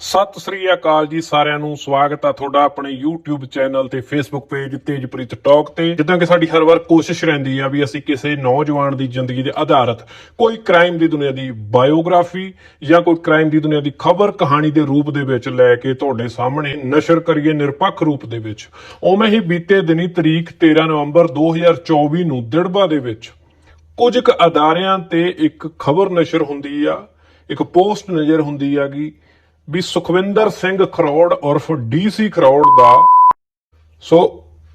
ਸਤਿ ਸ੍ਰੀ ਅਕਾਲ ਜੀ ਸਾਰਿਆਂ ਨੂੰ, ਸਵਾਗਤ ਆ ਤੁਹਾਡਾ ਆਪਣੇ YouTube ਚੈਨਲ ਤੇ Facebook ਪੇਜ ਤੇਜਪ੍ਰੀਤ ਟਾਕ ਤੇ। ਜਿੱਦਾਂ ਕਿ ਸਾਡੀ ਹਰ ਵਾਰ ਕੋਸ਼ਿਸ਼ ਰਹਿੰਦੀ ਆ ਵੀ ਅਸੀਂ ਕਿਸੇ ਨੌਜਵਾਨ ਦੀ ਜ਼ਿੰਦਗੀ ਦੇ ਆਧਾਰਿਤ ਕੋਈ ਕ੍ਰਾਈਮ ਦੀ ਦੁਨੀਆ ਦੀ ਬਾਇਓਗ੍ਰਾਫੀ ਜਾਂ ਕੋਈ ਕ੍ਰਾਈਮ ਦੀ ਦੁਨੀਆ ਦੀ ਖਬਰ ਕਹਾਣੀ ਦੇ ਰੂਪ ਦੇ ਵਿੱਚ ਲੈ ਕੇ ਤੁਹਾਡੇ ਸਾਹਮਣੇ ਨਸ਼ਰ ਕਰੀਏ ਨਿਰਪੱਖ ਰੂਪ ਦੇ ਵਿੱਚ। ਉਵੇਂ ਹੀ ਬੀਤੇ ਦਿਨੀ ਤਰੀਕ 13 ਨਵੰਬਰ 2024 ਨੂੰ ਦਿੜਬਾ ਦੇ ਵਿੱਚ ਕੁਝ ਕੁ ਅਦਾਰਿਆਂ ਤੇ ਇੱਕ ਖਬਰ ਨਸ਼ਰ ਹੁੰਦੀ ਆ, ਇੱਕ ਪੋਸਟ ਨਜ਼ਰ ਹੁੰਦੀ ਆਗੀ ਵੀ ਸੁਖਵਿੰਦਰ ਸਿੰਘ ਖਰੋੜ ਉਰਫ ਡੀਸੀ ਖਰੋੜ ਦਾ। ਸੋ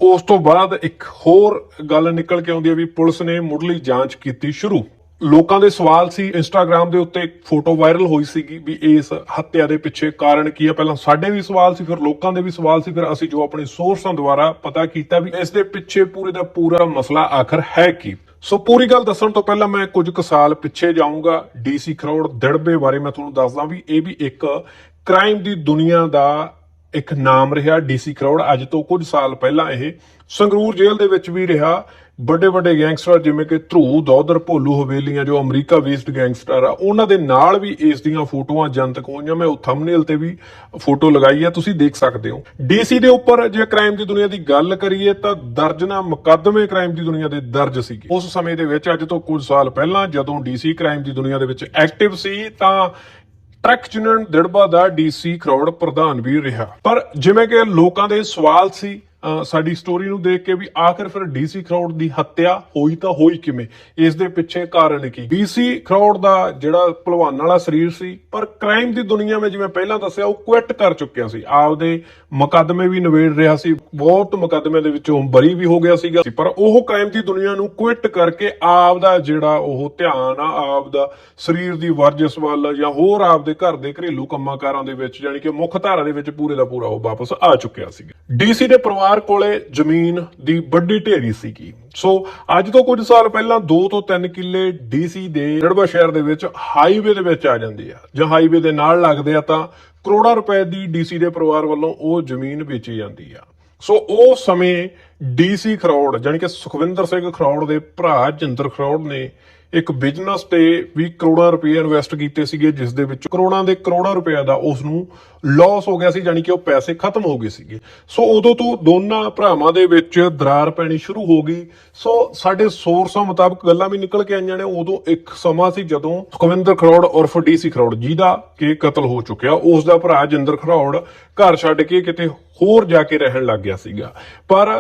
ਉਸ ਤੋਂ ਬਾਅਦ ਇੱਕ ਹੋਰ ਗੱਲ ਨਿਕਲ ਕੇ ਆਉਂਦੀ ਹੈ ਵੀ ਪੁਲਿਸ ਨੇ ਮੁੱਢਲੀ ਜਾਂਚ ਕੀਤੀ ਸ਼ੁਰੂ। ਲੋਕਾਂ ਦੇ ਸਵਾਲ ਸੀ ਇੰਸਟਾਗ੍ਰam ਦੇ ਉੱਤੇ ਫੋਟੋ ਵਾਇਰਲ ਹੋਈ ਸੀਗੀ ਵੀ ਇਸ ਹੱਤਿਆ ਦੇ ਪਿੱਛੇ ਕਾਰਨ ਕੀ ਹੈ। ਪਹਿਲਾਂ ਸਾਡੇ ਵੀ ਸਵਾਲ ਸੀ, ਫਿਰ ਲੋਕਾਂ ਦੇ ਵੀ ਸਵਾਲ ਸੀ, ਫਿਰ ਅਸੀਂ ਜੋ ਆਪਣੇ ਸੋਰਸਾਂ ਦੁਆਰਾ ਪਤਾ ਕੀਤਾ ਵੀ ਇਸ ਦੇ ਪਿੱਛੇ ਪੂਰੇ ਦਾ ਪੂਰਾ ਮਸਲਾ ਆਖਰ ਹੈ ਕੀ। ਸੋ ਪੂਰੀ ਗੱਲ ਦੱਸਣ ਤੋਂ ਪਹਿਲਾਂ ਮੈਂ ਕੁਝ ਕੁ ਸਾਲ ਪਿੱਛੇ ਜਾਊਂਗਾ ਡੀਸੀ ਖਰੋੜ ਦੜਬੇ ਬਾਰੇ। ਮੈਂ ਤੁਹਾਨੂੰ ਦੱਸਦਾ ਵੀ ਇਹ ਵੀ ਇੱਕ ਕ੍ਰਾਈਮ ਦੀ ਦੁਨੀਆ ਦਾ ਇੱਕ ਨਾਮ ਰਿਹਾ ਡੀਸੀ ਖਰੋੜ ਅੱਜ ਤੋਂ ਕੁਝ ਸਾਲ ਪਹਿਲਾਂ ਇਹ ਸੰਗਰੂਰ ਜੇਲ੍ਹ ਦੇ ਵਿੱਚ ਵੀ ਰਿਹਾ। ਵੱਡੇ ਵੱਡੇ ਗੈਂਗਸਟਰ ਜਿਵੇਂ ਕਿ ਧਰੂ, ਦੌਦਰ, ਭੋਲੂ ਹਵੇਲੀਆਂ, ਜੋ ਅਮਰੀਕਾ ਬੇਸਡ ਗੈਂਗਸਟਰ ਆ, ਉਹਨਾਂ ਦੇ ਨਾਲ ਵੀ ਇਸ ਦੀਆਂ ਫੋਟੋਆਂ ਜਨਤਕ ਹੋਈਆਂ। ਮੈਂ ਉਹ ਥੰਬਨੇਲ ਤੇ ਵੀ ਫੋਟੋ ਲਗਾਈ ਆ, ਤੁਸੀਂ ਦੇਖ ਸਕਦੇ ਹੋ। ਡੀਸੀ ਦੇ ਉੱਪਰ ਜੇ ਕ੍ਰਾਈਮ ਦੀ ਦੁਨੀਆ ਦੀ ਗੱਲ ਕਰੀਏ ਤਾਂ ਦਰਜਨਾ ਮੁਕੱਦਮੇ ਕ੍ਰਾਈਮ ਦੀ ਦੁਨੀਆ ਦੇ ਦਰਜ ਸੀਗੇ। ਉਸ ਸਮੇਂ ਦੇ ਵਿੱਚ ਅੱਜ ਤੋਂ ਕੁਝ ਸਾਲ ਪਹਿਲਾਂ ਜਦੋਂ ਡੀਸੀ ਕ੍ਰਾਈਮ ਦੀ ਦੁਨੀਆ ਦੇ ਵਿੱਚ ਐਕਟਿਵ ਸੀ ਤਾਂ ਟਰੱਕ ਯੂਨੀਅਨ ਦਿੜਬਾ ਦਾ ਡੀਸੀ ਕਰੋੜ ਪ੍ਰਧਾਨ ਵੀ ਰਿਹਾ। ਪਰ ਜਿਵੇਂ ਕਿ ਲੋਕਾਂ ਦੇ ਸਵਾਲ ਸੀ ਸਾਡੀ ਸਟੋਰੀ ਨੂੰ ਦੇਖ ਕੇ ਵੀ ਆਖਰ ਫਿਰ ਡੀਸੀ ਖਰੌੜ ਦੀ ਹੱਤਿਆ ਹੋਈ ਤਾਂ ਹੋਈ ਕਿਵੇਂ? ਇਸ ਦੇ ਪਿੱਛੇ ਕਾਰਨ ਕੀ? ਡੀਸੀ ਕਰੋੜ ਦਾ ਜਿਹੜਾ ਭਲਵਾਨ ਵਾਲਾ ਸਰੀਰ ਸੀ, ਪਰ ਕ੍ਰਾਈਮ ਦੀ ਦੁਨੀਆ ਵਿੱਚ ਜਿਵੇਂ ਪਹਿਲਾਂ ਦੱਸਿਆ, ਉਹ ਕੁਇਟ ਕਰ ਚੁੱਕਿਆ ਸੀ। ਆਪਦੇ ਮੁਕੱਦਮੇ ਵੀ ਨਵੇੜ ਰਿਹਾ ਸੀ। ਬਹੁਤ ਮੁਕੱਦਮੇ ਦੇ ਵਿੱਚੋਂ ਬਰੀ ਵੀ ਹੋ ਗਿਆ ਸੀਗਾ। ਪਰ ਉਹ ਕ੍ਰਾਈਮ ਦੀ ਦੁਨੀਆ ਨੂੰ ਕੁਇਟ ਕਰਕੇ ਆਪਦਾ ਜਿਹੜਾ ਉਹ ਧਿਆਨ ਆ, ਆਪਦਾ ਸਰੀਰ ਦੀ ਵਰਜਿਸ਼ ਵੱਲ ਜਾਂ ਹੋਰ ਆਪਦੇ ਘਰ ਦੇ ਘਰੇਲੂ ਕੰਮਾਂ ਕਾਰਾਂ ਦੇ ਵਿੱਚ ਯਾਨੀ ਕਿ ਮੁੱਖ ਧਾਰਾ ਦੇ ਵਿੱਚ ਪੂਰੇ ਦਾ ਪੂਰਾ ਉਹ ਵਾਪਸ ਆ ਚੁੱਕਿਆ ਸੀਗਾ। ਡੀਸੀ ਦੇ ਪਰਿਵਾਰ ਕੋਲੇ ਜ਼ਮੀਨ ਦੀ ਵੱਡੀ ਢੇਰੀ ਸੀਗੀ। ਸੋ ਅੱਜ ਤੋਂ ਕੁਝ ਸਾਲ ਪਹਿਲਾਂ 2 ਤੋਂ 3 ਕਿੱਲੇ ਡੀਸੀ ਦੇ ਰੜਬਾ ਸ਼ਹਿਰ ਦੇ ਵਿੱਚ ਹਾਈਵੇ ਦੇ ਵਿੱਚ ਆ ਜਾਂਦੀ ਆ। ਜਾਂ ਹਾਈਵੇ ਦੇ ਨਾਲ ਲੱਗਦੇ ਆ ਤਾਂ ਕਰੋੜਾਂ ਰੁਪਏ ਦੀ ਡੀਸੀ ਦੇ ਪਰਿਵਾਰ ਵੱਲੋਂ ਉਹ ਜ਼ਮੀਨ ਵੇਚੀ ਜਾਂਦੀ ਆ। ਸੋ ਉਹ ਸਮੇਂ ਡੀਸੀ ਖਰੋੜ ਜਾਨੀ ਕਿ ਸੁਖਵਿੰਦਰ ਸਿੰਘ ਖਰੋੜ ਦੇ ਭਰਾ ਜਿੰਦਰ ਖਰੋੜ ਨੇ ਇੱਕ ਬਿਜ਼ਨਸ ਤੇ ਵੀ ਕਰੋੜਾਂ ਰੁਪਏ ਇਨਵੈਸਟ ਕੀਤੇ ਸੀਗੇ, ਜਿਸ ਦੇ ਵਿੱਚ ਕਰੋੜਾਂ ਦੇ ਕਰੋੜਾਂ ਰੁਪਏ ਦਾ ਉਸ ਨੂੰ ਲਾਸ ਹੋ ਗਿਆ ਸੀ ਜਾਨੀ ਕਿ ਉਹ ਪੈਸੇ ਖਤਮ ਹੋ ਗਏ ਸੀਗੇ। ਸੋ ਉਦੋਂ ਤੋਂ ਦੋਨਾਂ ਭਰਾਵਾਂ ਦੇ ਵਿੱਚ ਦਰਾਰ ਪੈਣੀ ਸ਼ੁਰੂ ਹੋ ਗਈ। ਸੋ ਸਾਡੇ ਸੋਰਸਾਂ ਮੁਤਾਬਕ ਗੱਲਾਂ ਵੀ ਨਿਕਲ ਕੇ ਆਈਆਂ ਨੇ। ਉਦੋਂ ਇੱਕ ਸਮਾਂ ਸੀ ਜਦੋਂ ਸੁਖਵਿੰਦਰ ਖਰੋੜ ਉਰਫ ਡੀਸੀ ਖਰੋੜ ਜਿਹਦਾ ਕਿ ਕਤਲ ਹੋ ਚੁੱਕਿਆ। ਉਸ ਦਾ ਭਰਾ ਜਿੰਦਰ ਖਰੋੜ ਘਰ ਛੱਡ ਕੇ ਕਿਤੇ ਹੋਰ ਜਾ ਕੇ ਰਹਿਣ ਲੱਗ ਗਿਆ ਸੀਗਾ। ਪਰ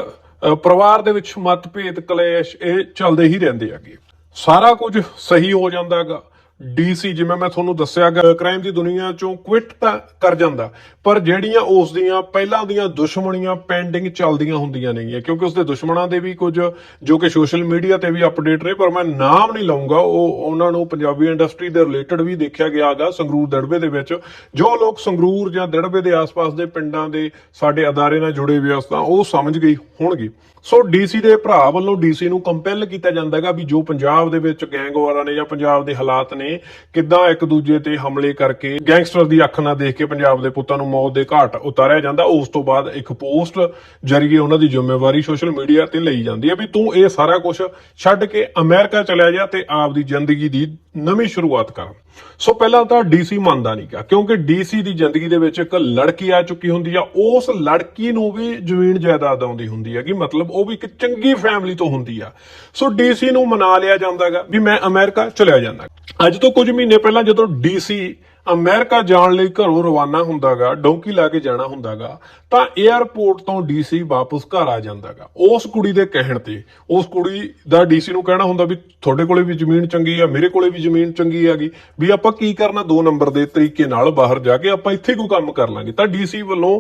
ਪਰਿਵਾਰ ਦੇ ਵਿੱਚ ਮਤਭੇਦ, ਕਲੇਸ਼ ਇਹ ਚੱਲਦੇ ਹੀ ਰਹਿੰਦੇ ਹੈਗੇ ਸਾਰਾ ਕੁਝ ਸਹੀ ਹੋ ਜਾਂਦਾ ਹੈਗਾ ਡੀਸੀ, ਜਿਵੇਂ ਮੈਂ ਤੁਹਾਨੂੰ ਦੱਸਿਆ ਕ੍ਰਾਈਮ ਦੀ ਦੁਨੀਆ ਚੋਂ ਕੁਇਟ ਤਾਂ ਕਰ ਜਾਂਦਾ, ਪਰ ਜਿਹੜੀਆਂ ਉਸ ਦੀਆਂ ਪਹਿਲਾਂ ਦੀਆਂ ਦੁਸ਼ਮਣੀਆਂ ਪੈਂਡਿੰਗ ਚੱਲਦੀਆਂ ਹੁੰਦੀਆਂ ਨੇਗੀਆਂ, ਕਿਉਂਕਿ ਉਸਦੇ ਦੁਸ਼ਮਣਾਂ ਦੇ ਵੀ ਕੁਝ, ਜੋ ਕਿ ਸੋਸ਼ਲ ਮੀਡੀਆ ਤੇ ਵੀ ਅਪਡੇਟ ਰਹੇ, ਪਰ ਮੈਂ ਨਾਮ ਨਹੀਂ ਲਵਾਂਗਾ ਉਹ ਉਹਨਾਂ ਨੂੰ ਪੰਜਾਬੀ ਇੰਡਸਟਰੀ ਦੇ ਰਿਲੇਟਡ ਵੀ ਦੇਖਿਆ ਗਿਆ ਗਿਆਗਾ ਸੰਗਰੂਰ ਦੜਬੇ ਦੇ ਵਿੱਚ। ਜੋ ਲੋਕ ਸੰਗਰੂਰ ਜਾਂ ਦੜਬੇ ਦੇ ਆਸ-ਪਾਸ ਦੇ ਪਿੰਡਾਂ ਦੇ ਸਾਡੇ ਅਦਾਰੇ ਨਾਲ ਜੁੜੇ ਹੋਏ ਅਸ ਉਹ ਸਮਝ ਗਈ ਹੋਣਗੇ। ਸੋ ਡੀਸੀ ਦੇ ਭਰਾ ਵੱਲੋਂ ਡੀਸੀ ਨੂੰ ਕੰਪੈਲ ਕੀਤਾ ਜਾਂਦਾ ਹੈਗਾ ਵੀ ਜੋ ਪੰਜਾਬ ਦੇ ਵਿੱਚ ਗੈਂਗਵਾਰਾਂ ਨੇ ਜਾਂ ਪੰਜਾਬ ਦੇ ਹਾਲਾਤ ਨੇ ਕਿੱਦਾਂ ਇੱਕ ਦੂਜੇ ਤੇ ਹਮਲੇ ਕਰਕੇ ਗੈਂਗਸਟਰ ਦੀ ਅੱਖ ਨਾਲ ਦੇਖ ਕੇ ਪੰਜਾਬ ਦੇ ਪੁੱਤਾਂ ਨੂੰ ਮੌਤ ਦੇ ਘਾਟ ਉਤਾਰਿਆ ਜਾਂਦਾ, ਉਸ ਤੋਂ ਬਾਅਦ ਇੱਕ ਪੋਸਟ ਜਰੀਏ ਉਹਨਾਂ ਦੀ ਜ਼ਿੰਮੇਵਾਰੀ ਸੋਸ਼ਲ ਮੀਡੀਆ ਤੇ ਲਈ ਜਾਂਦੀ ਹੈ ਵੀ ਤੂੰ ਇਹ ਸਾਰਾ ਕੁਝ ਛੱਡ ਕੇ ਅਮਰੀਕਾ ਚਲਿਆ ਜਾ ਤੇ ਆਪ ਦੀ ਜ਼ਿੰਦਗੀ ਦੀ ਨਵੀਂ ਸ਼ੁਰੂਆਤ ਕਰ। ਸੋ ਪਹਿਲਾਂ ਤਾਂ ਡੀਸੀ ਮੰਨਦਾ ਨਹੀਂਗਾ ਕਿਉਂਕਿ ਡੀਸੀ ਦੀ ਜ਼ਿੰਦਗੀ ਦੇ ਵਿੱਚ ਇੱਕ ਲੜਕੀ ਆ ਚੁੱਕੀ ਹੁੰਦੀ ਆ, ਉਸ ਲੜਕੀ ਨੂੰ ਵੀ ਜ਼ਮੀਨ ਜਾਇਦਾਦ ਆਉਂਦੀ ਹੁੰਦੀ ਹੈਗੀ, ਮਤਲਬ ਉਹ ਵੀ ਇੱਕ ਚੰਗੀ ਫੈਮਿਲੀ ਤੋਂ ਹੁੰਦੀ ਆ। ਸੋ ਡੀਸੀ ਨੂੰ ਮਨਾ ਲਿਆ ਜਾਂਦਾਗਾ ਵੀ ਮੈਂ ਅਮਰੀਕਾ ਚਲਿਆ ਜਾਂਦਾ। ਅੱਜ ਤੋਂ ਕੁਝ ਮਹੀਨੇ ਪਹਿਲਾਂ ਜਦੋਂ ਡੀਸੀ ਅਮਰੀਕਾ ਜਾਣ ਲਈ ਘਰੋਂ ਰਵਾਨਾ ਹੁੰਦਾਗਾ, ਡੌਂਕੀ ਲਾ ਕੇ ਜਾਣਾ ਹੁੰਦਾਗਾ, ਤਾਂ 에ਅਰਪੋਰਟ ਤੋਂ ਡੀਸੀ ਵਾਪਸ ਘਰ ਆ ਜਾਂਦਾਗਾ। ਉਸ ਕੁੜੀ ਦੇ ਕਹਿਣ ਤੇ, ਉਸ ਕੁੜੀ ਦਾ ਡੀਸੀ ਨੂੰ ਕਹਿਣਾ ਹੁੰਦਾ ਵੀ ਤੁਹਾਡੇ ਕੋਲੇ ਵੀ ਜ਼ਮੀਨ ਚੰਗੀ ਆ, ਮੇਰੇ ਕੋਲੇ ਵੀ ਜ਼ਮੀਨ ਚੰਗੀ ਹੈਗੀ, ਵੀ ਆਪਾਂ ਕੀ ਕਰਨਾ ਦੋ ਨੰਬਰ ਦੇ ਤਰੀਕੇ ਨਾਲ ਬਾਹਰ ਜਾ ਕੇ ਆਪਾਂ ਇੱਥੇ ਕੋਈ ਕੰਮ ਕਰ ਲਾਂਗੇ। ਤਾਂ ਡੀਸੀ ਵੱਲੋਂ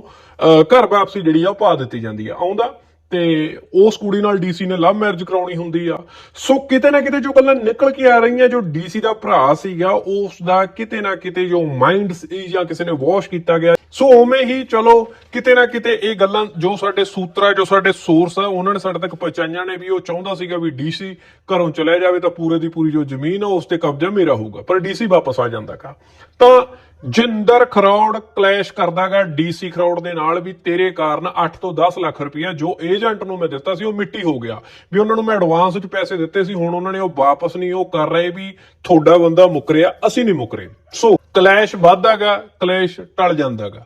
ਘਰ ਵਾਪਸੀ ਜਿਹੜੀ ਆ ਉਹ ਪਾ ਦਿੱਤੀ ਜਾਂਦੀ ਆ। ਆਉਂਦਾ ਤੇ ਉਸ ਕੁੜੀ ਨਾਲ ਡੀਸੀ ਨੇ ਲਵ ਮੈਰਿਜ ਕਰਾਉਣੀ ਹੁੰਦੀ ਆ। ਸੋ ਕਿਤੇ ਨਾ ਕਿਤੇ ਜੋ ਗੱਲਾਂ ਨਿਕਲ ਕੇ ਆ ਰਹੀਆਂ, ਜੋ ਡੀਸੀ ਦਾ ਭਰਾ ਸੀਗਾ, ਉਸ ਦਾ ਕਿਤੇ ਨਾ ਕਿਤੇ ਜੋ ਮਾਈਂਡ ਸੀ ਜਾਂ ਕਿਸੇ ਨੇ ਵਾਸ਼ ਕੀਤਾ ਗਿਆ। ਸੋ ਉਵੇਂ ਹੀ ਚਲੋ, ਕਿਤੇ ਨਾ ਕਿਤੇ ਇਹ ਗੱਲਾਂ ਜੋ ਸਾਡੇ ਸੂਤਰਾ, ਜੋ ਸਾਡੇ ਸੋਰਸ ਆ, ਉਹਨਾਂ ਨੇ ਸਾਡੇ ਤੱਕ ਪਹੁੰਚਾਈਆਂ ਨੇ ਵੀ ਉਹ ਚਾਹੁੰਦਾ ਸੀਗਾ ਵੀ ਡੀਸੀ ਘਰੋਂ ਚਲੇ ਜਾਵੇ ਤਾਂ ਪੂਰੇ ਦੀ ਪੂਰੀ ਜੋ ਜ਼ਮੀਨ ਆ, ਉਸ ਤੇ ਕਬਜ਼ਾ ਮੇਰਾ ਹੋਊਗਾ। ਪਰ ਡੀਸੀ ਵਾਪਸ ਆ ਜਾਂਦਾ ਕਾ। ਤਾਂ ਜਿੰਦਰ ਖਰੋੜ ਕਲੈਸ਼ ਕਰਦਾਗਾ ਡੀਸੀ ਖਰੋੜ ਦੇ ਨਾਲ ਵੀ ਤੇਰੇ ਕਾਰਨ 8 ਤੋਂ 10 ਲੱਖ ਰੁਪਇਆ ਜੋ ਏਜੰਟ ਨੂੰ ਮੈਂ ਦਿੱਤਾ ਸੀ ਉਹ ਮਿੱਟੀ ਹੋ ਗਿਆ। ਵੀ ਉਹਨਾਂ ਨੂੰ ਮੈਂ ਐਡਵਾਂਸ ਵਿੱਚ ਪੈਸੇ ਦਿੱਤੇ ਸੀ, ਹੁਣ ਉਹਨਾਂ ਨੇ ਉਹ ਵਾਪਸ ਨਹੀਂ ਉਹ ਕਰ ਰਹੇ ਵੀ ਤੁਹਾਡਾ ਬੰਦਾ ਮੁੱਕਰਿਆ ਅਸੀਂ ਨਹੀਂ ਮੁੱਕਰੇ ਸੋ ਕਲੈਸ਼ ਵੱਧਦਾਗਾ ਕਲੈਸ਼ ਟਲ ਜਾਂਦਾਗਾ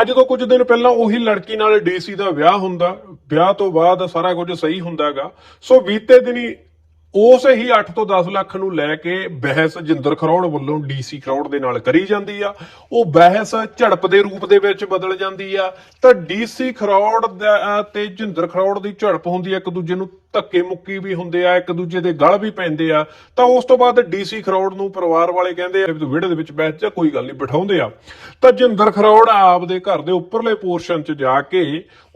ਅੱਜ ਤੋਂ ਕੁਝ ਦਿਨ ਪਹਿਲਾਂ ਉਹੀ ਲੜਕੀ ਨਾਲ ਡੀਸੀ ਦਾ ਵਿਆਹ ਹੁੰਦਾ, ਵਿਆਹ ਤੋਂ ਬਾਅਦ ਸਾਰਾ ਕੁਝ ਸਹੀ ਹੁੰਦਾਗਾ ਸੋ ਬੀਤੇ ਦਿਨੀ ਉਸ ਹੀ 8 ਤੋਂ 10 ਲੱਖ ਨੂੰ ਲੈ ਕੇ ਬਹਿਸ ਜਿੰਦਰ ਖਰੋੜ ਵੱਲੋਂ ਡੀਸੀ ਖਰੋੜ ਦੇ ਨਾਲ ਕਰੀ ਜਾਂਦੀ ਆ। ਉਹ ਬਹਿਸ ਝੜਪ ਦੇ ਰੂਪ ਦੇ ਵਿੱਚ ਬਦਲ ਜਾਂਦੀ ਆ। ਤਾਂ ਡੀਸੀ ਖਰੋੜ ਦਾ ਤੇ ਜਿੰਦਰ ਖਰੋੜ ਦੀ ਝੜਪ ਹੁੰਦੀ ਆ, ਇੱਕ ਦੂਜੇ ਨੂੰ ਧੱਕੇ ਮੁੱਕੀ ਵੀ ਹੁੰਦੇ ਆ, ਇੱਕ ਦੂਜੇ ਦੇ ਗਲ ਵੀ ਪੈਂਦੇ ਆ। ਤਾਂ ਉਸ ਤੋਂ ਬਾਅਦ ਡੀਸੀ ਖਰੋੜ ਨੂੰ ਪਰਿਵਾਰ ਵਾਲੇ ਕਹਿੰਦੇ ਆ ਤੂੰ ਵਿਹੜੇ ਦੇ ਵਿੱਚ ਬੈਠ ਜਾ ਕੋਈ ਗੱਲ ਨਹੀਂ, ਬਿਠਾਉਂਦੇ ਆ। ਤਾਂ ਜਿੰਦਰ ਖਰੋੜ ਆਪਦੇ ਘਰ ਦੇ ਉੱਪਰਲੇ ਪੋਰਸ਼ਨ 'ਚ ਜਾ ਕੇ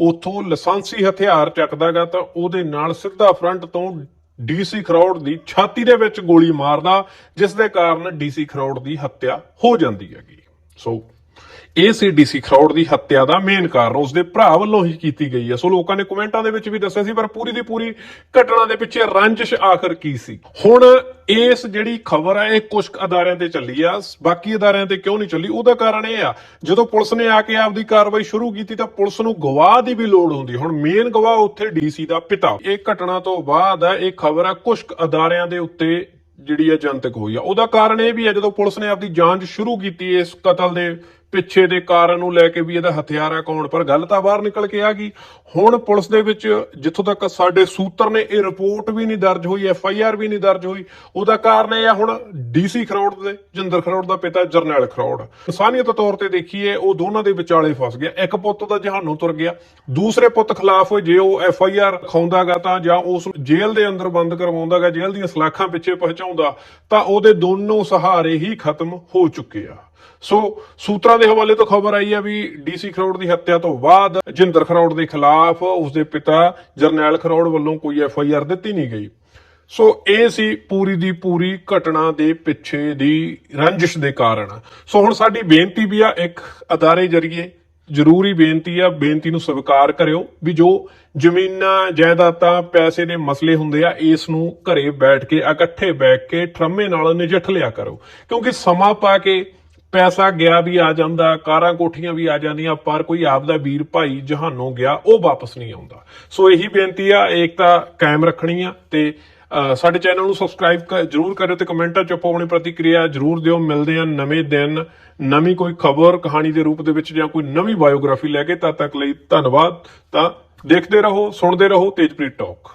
ਉੱਥੋਂ ਲਾਇਸੈਂਸੀ ਹਥਿਆਰ ਚੱਕਦਾਗਾ ਤਾਂ ਉਹਦੇ ਨਾਲ ਸਿੱਧਾ ਫਰੰਟ ਤੋਂ ਡੀਸੀ ਖਰੋੜ ਦੀ ਛਾਤੀ ਦੇ ਵਿੱਚ ਗੋਲੀ ਮਾਰਦਾ ਜਿਸ ਦੇ ਕਾਰਨ ਡੀਸੀ ਖਰੋੜ ਦੀ ਹੱਤਿਆ ਹੋ ਜਾਂਦੀ ਹੈਗੀ। ਸੋ ਇਹ ਸੀ ਡੀਸੀ ਖਰੋੜ ਦੀ ਹੱਤਿਆ ਦਾ ਮੇਨ ਕਾਰਨ। ਉਸਦੇ ਭਰਾ ਵੱਲੋਂ ਹੀ ਕੀਤੀ ਗਈ ਹੈ। ਸੋ ਲੋਕਾਂ ਨੇ ਕਮੈਂਟਾਂ ਦੇ ਵਿੱਚ ਵੀ ਦੱਸਿਆ ਸੀ, ਪਰ ਪੂਰੀ ਦੀ ਪੂਰੀ ਘਟਨਾ ਦੇ ਪਿੱਛੇ ਰੰਜਿਸ਼ ਆਖਰ ਕੀ ਸੀ? ਹੁਣ ਇਸ ਜਿਹੜੀ ਖਬਰ ਹੈ, ਇਹ ਕੁਝ ਅਦਾਰਿਆਂ ਤੇ ਚੱਲੀ ਆ। ਬਾਕੀ ਅਦਾਰਿਆਂ ਤੇ ਕਿਉਂ ਨਹੀਂ ਚੱਲੀ? ਉਹਦਾ ਕਾਰਨ ਇਹ ਆ, ਜਦੋਂ ਪੁਲਿਸ ਨੇ ਆ ਕੇ ਆਪਦੀ ਕਾਰਵਾਈ ਸ਼ੁਰੂ ਕੀਤੀ ਤਾਂ ਪੁਲਿਸ ਨੂੰ ਗਵਾਹ ਦੀ ਵੀ ਲੋੜ ਹੁੰਦੀ। ਹੁਣ ਮੇਨ ਗਵਾਹ ਉੱਥੇ ਡੀਸੀ ਦਾ ਪਿਤਾ। ਇਹ ਘਟਨਾ ਤੋਂ ਬਾਅਦ ਹੈ, ਇਹ ਖਬਰ ਆ ਕੁਝ ਅਦਾਰਿਆਂ ਦੇ ਉੱਤੇ ਜਿਹੜੀ ਆ ਜਨਤਕ ਹੋਈ ਆ। ਉਹਦਾ ਕਾਰਨ ਇਹ ਵੀ ਹੈ, ਜਦੋਂ ਪੁਲਿਸ ਨੇ ਆਪਦੀ ਜਾਂਚ ਸ਼ੁਰੂ ਕੀਤੀ ਇਸ ਕਤਲ ਦੇ ਪਿੱਛੇ ਦੇ ਕਾਰਨ ਨੂੰ ਲੈ ਕੇ ਵੀ ਇਹਦਾ ਹਥਿਆਰ ਆ ਕੌਣ, ਪਰ ਗੱਲ ਤਾਂ ਬਾਹਰ ਨਿਕਲ ਕੇ ਆ ਗਈ। ਹੁਣ ਪੁਲਿਸ ਦੇ ਵਿੱਚ ਜਿੱਥੋਂ ਤੱਕ ਸਾਡੇ ਸੂਤਰ ਨੇ, ਇਹ ਰਿਪੋਰਟ ਵੀ ਨਹੀਂ ਦਰਜ ਹੋਈ, ਐਫ ਆਈ ਆਰ ਵੀ ਨਹੀਂ ਦਰਜ ਹੋਈ। ਉਹਦਾ ਕਾਰਨ ਇਹ ਆ ਹੁਣ ਡੀਸੀ ਖਰੋੜ ਦੇ, ਜਿੰਦਰ ਖਰੋੜ ਦਾ ਪਿਤਾ ਜਰਨੈਲ ਖਰੋੜ। ਇਨਸਾਨੀਅਤ ਤੌਰ ਤੇ ਦੇਖੀਏ, ਉਹ ਦੋਨਾਂ ਦੇ ਵਿਚਾਲੇ ਫਸ ਗਿਆ। ਇੱਕ ਪੁੱਤ ਦਾ ਜਹਾਨੋਂ ਤੁਰ ਗਿਆ। ਦੂਸਰੇ ਪੁੱਤ ਖਿਲਾਫ ਜੇ ਉਹ ਐਫ ਆਈ ਆਰ ਖਾਉਂਦਾਗਾ ਤਾਂ, ਜਾਂ ਉਸ ਜੇਲ੍ਹ ਦੇ ਅੰਦਰ ਬੰਦ ਕਰਵਾਉਂਦਾਗਾ, ਜੇਲ੍ਹ ਦੀਆਂ ਸਲਾਖਾਂ ਪਿੱਛੇ ਪਹੁੰਚਾਉਂਦਾ, ਤਾਂ ਉਹਦੇ ਦੋਨੋਂ ਸਹਾਰੇ ਹੀ ਖਤਮ ਹੋ ਚੁੱਕੇ ਆ। ਸੋ ਸੂਤਰਾਂ ਦੇ ਹਵਾਲੇ ਤੋਂ ਖਬਰ ਆਈ ਹੈ ਵੀ ਡੀਸੀ ਖਰੋੜ ਦੀ ਹੱਤਿਆ ਤੋਂ ਬਾਅਦ ਜਿੰਦਰ ਖਰੋੜ ਦੇ ਖਿਲਾਫ ਉਸਦੇ ਪਿਤਾ ਜਰਨੈਲ ਖਰੋੜ ਵੱਲੋਂ ਕੋਈ ਐਫ ਆਈ ਆਰ ਦਿੱਤੀ ਨਹੀਂ ਗਈ। ਸੋ ਇਹ ਸੀ ਪੂਰੀ ਦੀ ਪੂਰੀ ਘਟਨਾ ਦੇ ਪਿੱਛੇ ਦੀ ਰੰਜਿਸ਼ ਦੇ ਕਾਰਨ। ਸੋ ਹੁਣ ਸਾਡੀ ਬੇਨਤੀ ਵੀ ਆ ਇੱਕ ਅਦਾਰੇ ਜਰੀਏ ਜ਼ਰੂਰੀ ਬੇਨਤੀ ਆ, ਬੇਨਤੀ ਨੂੰ ਸਵੀਕਾਰ ਕਰਿਓ ਵੀ ਜੋ ਜ਼ਮੀਨਾਂ, ਜਾਇਦਾਦਾਂ, ਪੈਸੇ ਦੇ ਮਸਲੇ ਹੁੰਦੇ ਆ, ਇਸ ਨੂੰ ਘਰੇ ਬੈਠ ਕੇ, ਇਕੱਠੇ ਬੈਠ ਕੇ, ਠਰਮੇ ਨਾਲ ਨਜਿੱਠ ਲਿਆ ਕਰੋ। ਕਿਉਂਕਿ ਸਮਾਂ ਪਾ ਕੇ ਪੈਸਾ ਗਿਆ ਵੀ ਆ ਜਾਂਦਾ, ਕਾਰਾਂ ਕੋਠੀਆਂ ਵੀ ਆ ਜਾਂਦੀਆਂ, ਪਰ ਕੋਈ ਆਪਦਾ ਵੀਰ ਭਾਈ ਜਹਾਨੋਂ ਗਿਆ, ਉਹ ਵਾਪਸ ਨਹੀਂ ਆਉਂਦਾ। ਸੋ ਇਹੀ ਬੇਨਤੀ ਆ ਏਕਤਾ ਕਾਇਮ ਰੱਖਣੀ ਆ ਤੇ ਸਾਡੇ ਚੈਨਲ ਨੂੰ ਸਬਸਕ੍ਰਾਈਬ ਕਰ ਜਰੂਰ ਕਰਿਓ ਤੇ ਕਮੈਂਟਾਂ 'ਚ ਆਪੋ ਆਪਣੀ ਪ੍ਰਤੀਕਿਰਿਆ ਜਰੂਰ ਦਿਓ। ਮਿਲਦੇ ਆ ਨਵੇਂ ਦਿਨ, ਨਵੀਂ ਕੋਈ ਖਬਰ, ਕਹਾਣੀ ਦੇ ਰੂਪ ਦੇ ਵਿੱਚ ਜਾਂ ਕੋਈ ਨਵੀਂ ਬਾਇਓਗ੍ਰਾਫੀ ਲੈ ਕੇ, ਤਦ ਤੱਕ ਲਈ ਧੰਨਵਾਦ। ਤਾਂ ਦੇਖਦੇ ਰਹੋ, ਸੁਣਦੇ ਰਹੋ, ਤੇਜਪ੍ਰੀਤ ਟਾਕ